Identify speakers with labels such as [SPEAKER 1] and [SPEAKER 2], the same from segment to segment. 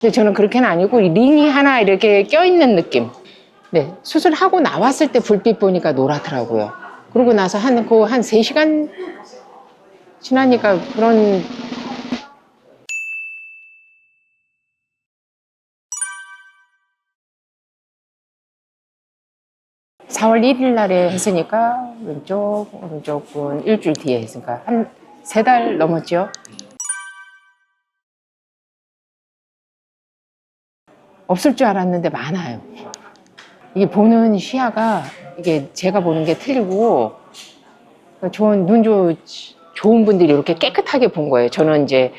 [SPEAKER 1] 근데 저는 그렇게는 아니고 이 링이 하나 이렇게 껴있는 느낌. 네, 수술하고 나왔을 때 불빛 보니까 노랗더라고요. 그러고 나서 한, 그, 한 3시간 지나니까 그런 사월 1일 날에 했으니까 왼쪽, 오른쪽은 일주일 뒤에 했으니까 한 세 달 넘었죠. 없을 줄 알았는데 많아요. 이게 보는 시야가 이게 제가 보는 게 틀리고 좋은 눈 좋, 좋은 분들이 이렇게 깨끗하게 본 거예요. 저는 이제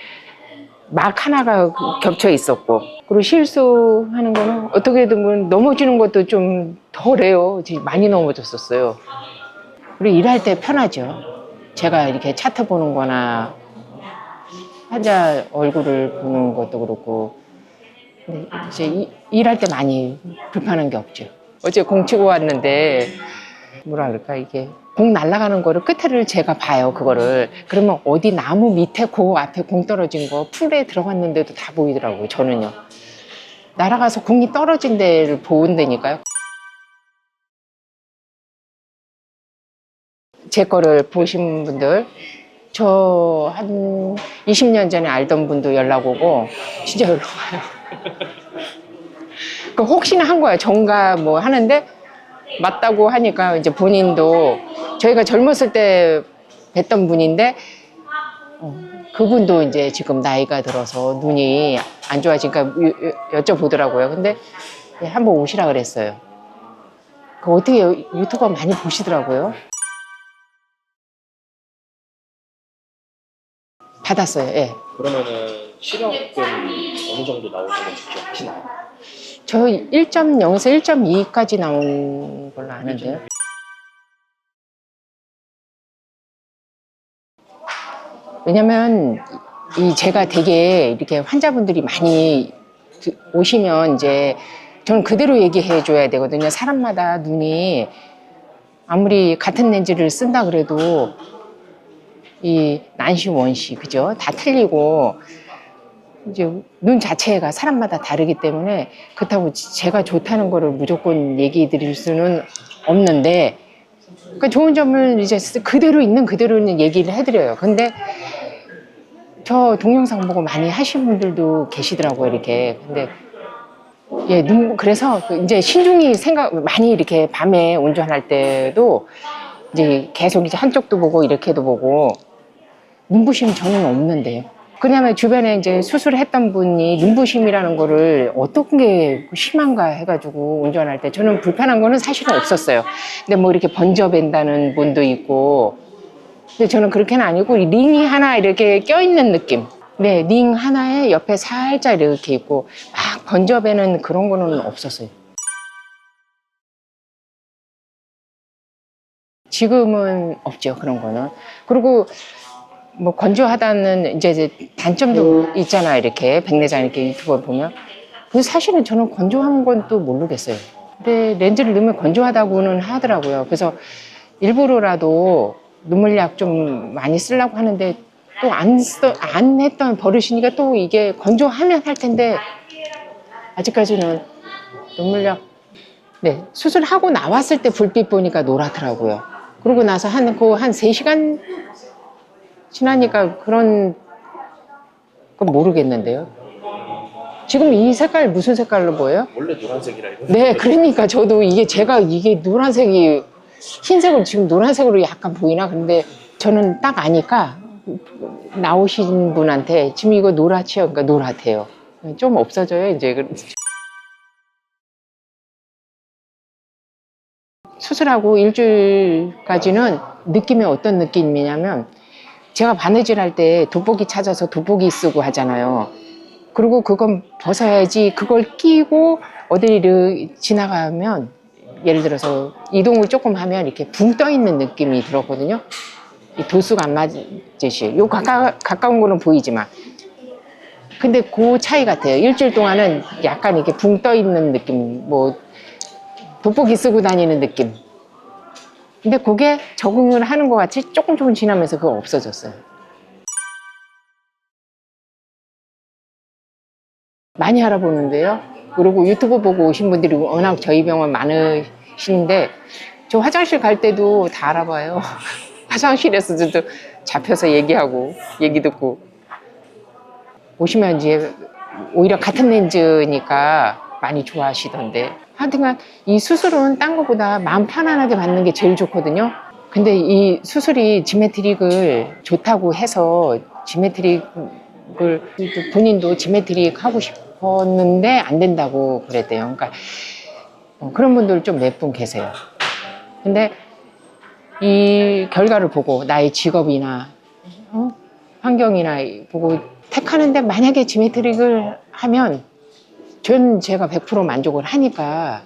[SPEAKER 1] 막 하나가 겹쳐 있었고 그리고 실수하는 거는 어떻게든 뭐 넘어지는 것도 좀 덜해요. 많이 넘어졌었어요. 그리고 일할 때 편하죠. 제가 이렇게 차트 보는 거나 환자 얼굴을 보는 것도 그렇고 근데 이제 이- 일할 때 많이 불편한 게 없죠. 어제 공 치고 왔는데 뭐라 그럴까 이게? 공 날아가는 거를 끝에를 제가 봐요 그거를. 그러면 어디 나무 밑에 그 앞에 공 떨어진 거 풀에 들어갔는데도 다 보이더라고요 저는요. 날아가서 공이 떨어진 데를 보는다니까요. 제 거를 보신 분들 저 한 20년 전에 알던 분도 연락 오고 진짜 연락 와요 그 혹시나 한 거야 정가 뭐 하는데 맞다고 하니까 이제 본인도 저희가 젊었을 때 뵀던 분인데 어, 그분도 이제 지금 나이가 들어서 눈이 안 좋아지니까 여- 여 쭤보더라고요. 근데 예, 한번 오시라 그랬어요. 그 어떻게 유튜버 많이 보시더라고요. 받았어요. 예.
[SPEAKER 2] 그러면은 시력은 어느 정도 나오는지 혹시 아시나요?
[SPEAKER 1] 저 1.0에서 1.2까지 나온 걸로 아는데요. 왜냐면 이 제가 되게 이렇게 환자분들이 많이 드- 오시면 이제 저는 그대로 얘기해 줘야 되거든요. 사람마다 눈이 아무리 같은 렌즈를 쓴다 그래도 이 난시 원시 그죠? 다 틀리고 이제 눈 자체가 사람마다 다르기 때문에 그렇다고 지- 제가 좋다는 거를 무조건 얘기 드릴 수는 없는데 그 좋은 점을 이제 쓰- 그대로 있는 그대로는 얘기를 해드려요. 근데 저 동영상 보고 많이 하신 분들도 계시더라고요, 이렇게. 근데 예, 눈 그래서 그 이제 신중히 생각 많이 이렇게 밤에 운전할 때도 이제 계속 이제 한쪽도 보고 이렇게도 보고 눈부심 저는 없는데요. 그냐면 주변에 이제 수술했던 분이 눈부심이라는 거를 어떤 게 심한가 해가지고 운전할 때 저는 불편한 거는 사실은 없었어요. 근데 뭐 이렇게 번져 벤다는 분도 있고 근데 저는 그렇게는 아니고 이 링이 하나 이렇게 껴있는 느낌. 네, 링 하나에 옆에 살짝 이렇게 있고 막 번져 베는 그런 거는 없었어요. 지금은 없죠 그런 거는. 그리고 뭐 건조하다는 이제 이제 단점도 있잖아요 이렇게 백내장 이렇게 유튜버 보면. 그 사실은 저는 건조한 건 또 모르겠어요. 근데 렌즈를 넣으면 건조하다고는 하더라고요. 그래서 일부러라도 눈물약 좀 많이 쓰려고 하는데 또안안 했던 버릇이니까 또 이게 건조하면 할 텐데 아직까지는 눈물약 네 수술하고 나왔을 때 불빛 보니까 노랗더라고요. 그러고 나서 한 그 한 세시간 지나니까 그런 건 모르겠는데요. 지금 이 색깔 무슨 색깔로 보여요?
[SPEAKER 2] 원래 노란색이라 이거.
[SPEAKER 1] 네, 그러니까 저도 이게 제가 이게 노란색이 흰색으로 지금 노란색으로 약간 보이나 근데 저는 딱 아니까 나오신 분한테 지금 이거 노랗지요? 그러니까 노랗대요. 좀 없어져요 이제. 수술하고 일주일까지는 느낌이 어떤 느낌이냐면 제가 바느질 할 때 돋보기 찾아서 돋보기 쓰고 하잖아요. 그리고 그건 벗어야지 그걸 끼고 어디를 지나가면 예를 들어서 이동을 조금 하면 이렇게 붕 떠 있는 느낌이 들었거든요. 이 도수가 안 맞듯이. 요 가까, 가까운 거는 보이지만. 근데 그 차이 같아요. 일주일 동안은 약간 이렇게 붕 떠 있는 느낌, 뭐, 돋보기 쓰고 다니는 느낌. 근데 그게 적응을 하는 것 같이 조금 조금 지나면서 그거 없어졌어요. 많이 알아보는데요. 그리고 유튜브 보고 오신 분들이 워낙 저희 병원 많으시는데 저 화장실 갈 때도 다 알아봐요. 화장실에서도 잡혀서 얘기하고 얘기 듣고 오시면 이제 오히려 같은 렌즈니까 많이 좋아하시던데 하여튼간 이 수술은 딴 거보다 마음 편안하게 받는 게 제일 좋거든요. 근데 이 수술이 지메트릭을 좋다고 해서 지메트릭을 본인도 지메트릭 하고 싶었는데 안 된다고 그랬대요. 그러니까 어, 그런 분들 좀 몇 분 계세요. 근데 이 결과를 보고 나의 직업이나 어? 환경이나 보고 택하는데 만약에 지메트릭을 하면 전 제가 100% 만족을 하니까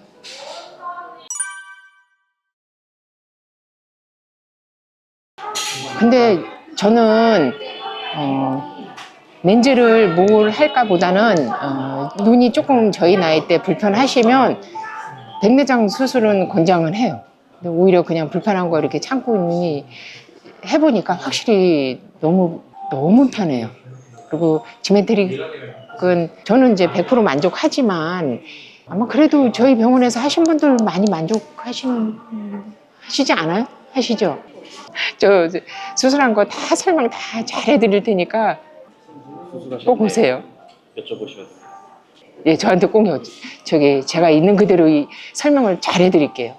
[SPEAKER 1] 근데 저는 어, 렌즈를 뭘 할까 보다는 어, 눈이 조금 저희 나이 때 불편하시면 백내장 수술은 권장을 해요. 근데 오히려 그냥 불편한 거 이렇게 참고 있니 해보니까 확실히 너무 너무 편해요. 그리고 지메트릭 은 저는 이제 100% 만족하지만 아마 그래도 저희 병원에서 하신 분들 많이 만족하시는 하시지 않아요? 하시죠? 저 수술한 거 다 설명 다 잘해드릴 테니까
[SPEAKER 2] 꼭때
[SPEAKER 1] 오세요.
[SPEAKER 2] 여쭤보시면.
[SPEAKER 1] 예, 저한테 꼭 여- 저기 제가 있는 그대로 이 설명을 잘해드릴게요.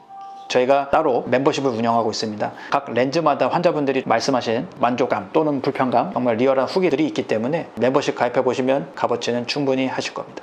[SPEAKER 3] 저희가 따로 멤버십을 운영하고 있습니다. 각 렌즈마다 환자분들이 말씀하신 만족감 또는 불편감 정말 리얼한 후기들이 있기 때문에 멤버십 가입해 보시면 값어치는 충분히 하실 겁니다.